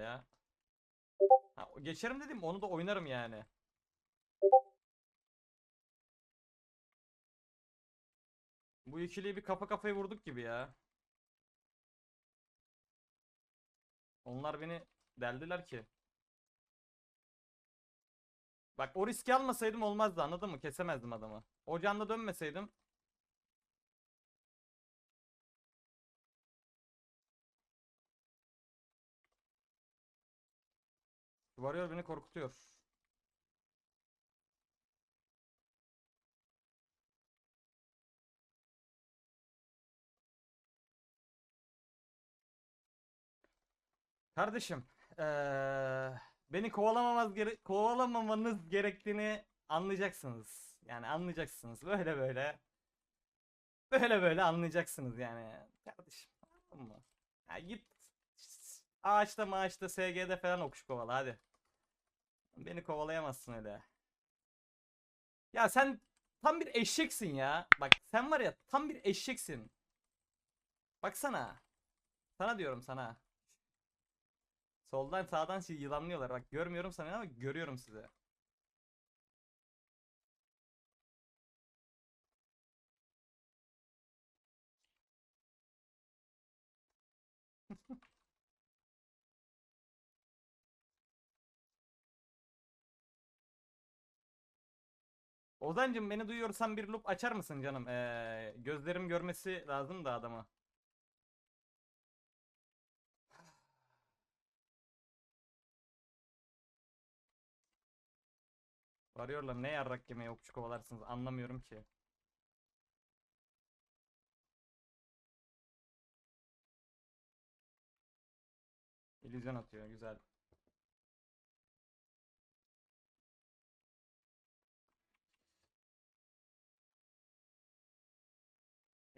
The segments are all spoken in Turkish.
ya. Ha, geçerim dedim onu da oynarım yani. Bu ikiliyi bir kafa kafaya vurduk gibi ya. Onlar beni deldiler ki. Bak o riski almasaydım olmazdı anladın mı? Kesemezdim adamı. O dönmeseydim. Varıyor beni korkutuyor. Kardeşim, eee, beni kovalamamaz gere kovalamamanız gerektiğini anlayacaksınız. Yani anlayacaksınız. Böyle böyle. Böyle böyle anlayacaksınız yani. Kardeşim, anladın mı? Ya git ağaçta maaçta SG'de falan okuş kovala hadi. Beni kovalayamazsın öyle. Ya sen tam bir eşeksin ya. Bak sen var ya tam bir eşeksin. Baksana. Sana diyorum sana. Soldan sağdan sizi yılanlıyorlar. Bak görmüyorum sana ama görüyorum sizi. Ozancım beni duyuyorsan bir loop açar mısın canım? Ee, gözlerim görmesi lazım da adama. Varıyorlar ne yarrak yemeye okçu kovalarsınız anlamıyorum ki. İllüzyon atıyor güzel.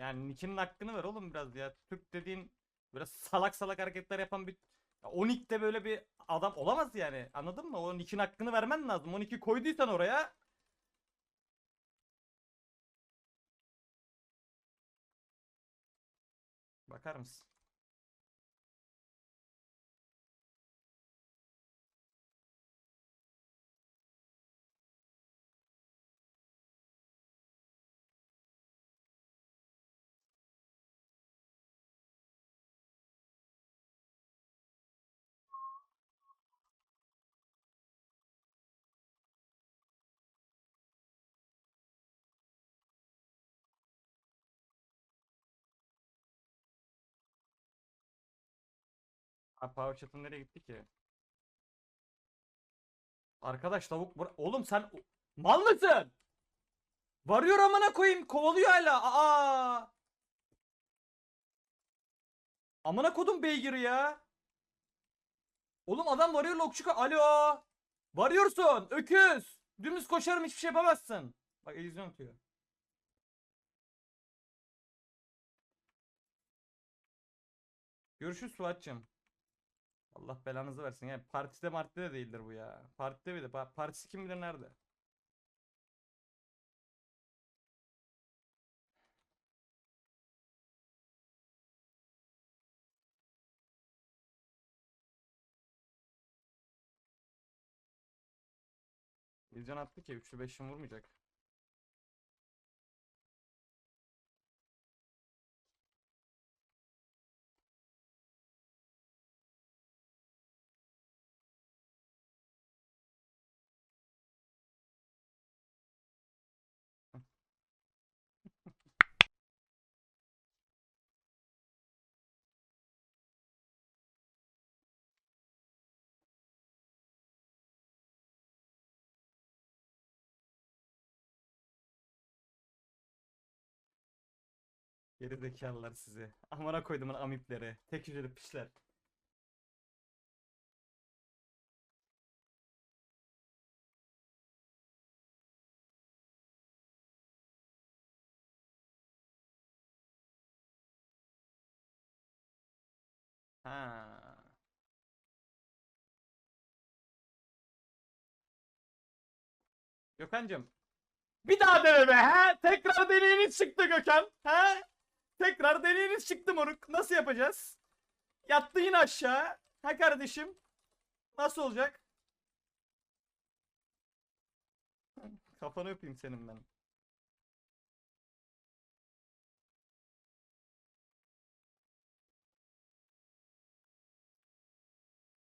Yani Nick'in hakkını ver oğlum biraz ya. Türk dediğin biraz salak salak hareketler yapan bir ya 12'de böyle bir adam olamaz yani. Anladın mı? O Nick'in hakkını vermen lazım. 12 koyduysan oraya bakar mısın? Abi Power Chat'ın nereye gitti ki? Arkadaş tavuk Oğlum sen mal mısın? Varıyor amına koyayım kovalıyor hala. Aa! Amına kodum beygiri ya. Oğlum adam varıyor okçu ka- Alo. Varıyorsun öküz. Dümdüz koşarım hiçbir şey yapamazsın. Bak illüzyon atıyor. Görüşürüz Suat'cığım. Allah belanızı versin. Yani partide martide de değildir bu ya. Partide bir de. Pa- Partisi kim bilir nerede? İlcan attı ki üçlü beşli vurmayacak. Geri zekalılar sizi. Amına koydumun amipleri. Tek hücreli piçler. Ha. Gökhan'cım. Bir daha dene be he? Tekrar deliğiniz çıktı Gökhan. He? Tekrar deliğiniz çıktı moruk. Nasıl yapacağız? Yattı yine aşağı. Ha kardeşim? Nasıl olacak? Kafanı öpeyim senin ben.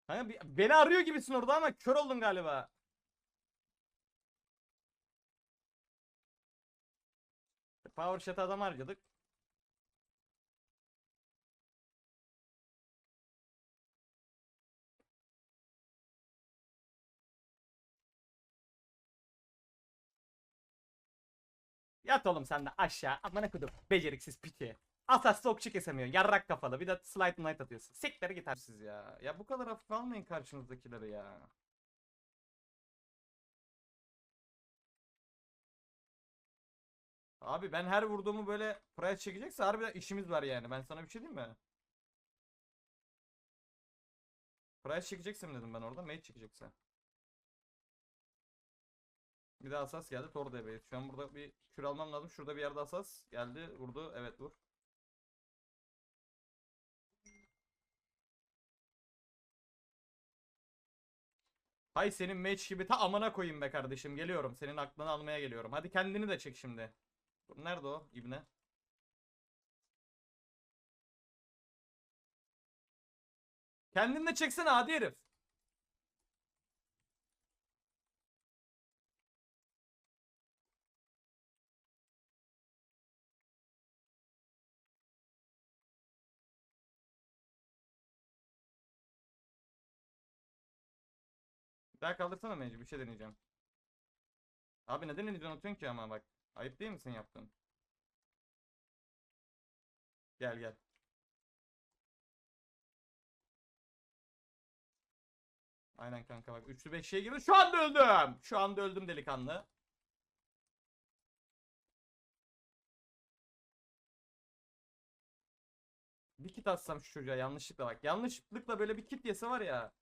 Kanka beni arıyor gibisin orada ama kör oldun galiba. Power shot adam harcadık. Yat oğlum sen de aşağı. Amına kodum. Beceriksiz piti. Asas okçu kesemiyor. Yarrak kafalı. Bir de slide night atıyorsun. Siktir git siz ya. Ya bu kadar hafif almayın karşınızdakileri ya. Abi ben her vurduğumu böyle price çekecekse harbiden işimiz var yani. Ben sana bir şey diyeyim mi? Price çekeceksin dedim ben orada. Mate çekecekse. Bir de asas geldi. Tor DB'yiz. Şu an burada bir kür almam lazım. Şurada bir yerde asas geldi. Vurdu. Evet vur. Hay senin match gibi ta amına koyayım be kardeşim. Geliyorum. Senin aklını almaya geliyorum. Hadi kendini de çek şimdi. Nerede o ibne? Kendini de çeksene hadi herif. Daha kaldırsana mecbur bir şey deneyeceğim. Abi neden elini atıyorsun ki ama bak. Ayıp değil misin yaptın? Gel gel. Aynen kanka bak. Üçlü beşliğe girdi. Şu anda öldüm. Şu anda öldüm delikanlı. Bir kit atsam şu çocuğa yanlışlıkla bak. Yanlışlıkla böyle bir kit yese var ya.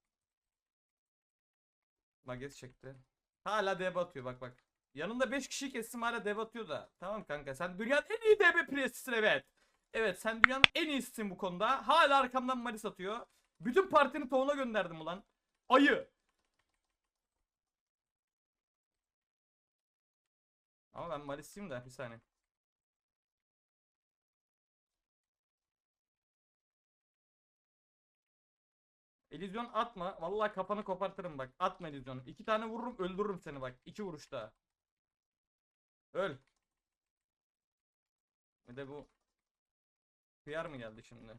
Magesi çekti. Hala dev atıyor bak bak. Yanında 5 kişiyi kestim hala dev atıyor da. Tamam kanka sen dünyanın en iyi DB presisin evet. Evet sen dünyanın en iyisisin bu konuda. Hala arkamdan malis atıyor. Bütün partinin tohuna gönderdim ulan. Ayı. Ama ben malisiyim de bir saniye. Elizyon atma. Vallahi kafanı kopartırım bak. Atma Elizyon. İki tane vururum öldürürüm seni bak. İki vuruşta. Öl. Bir de bu Hıyar mı geldi şimdi?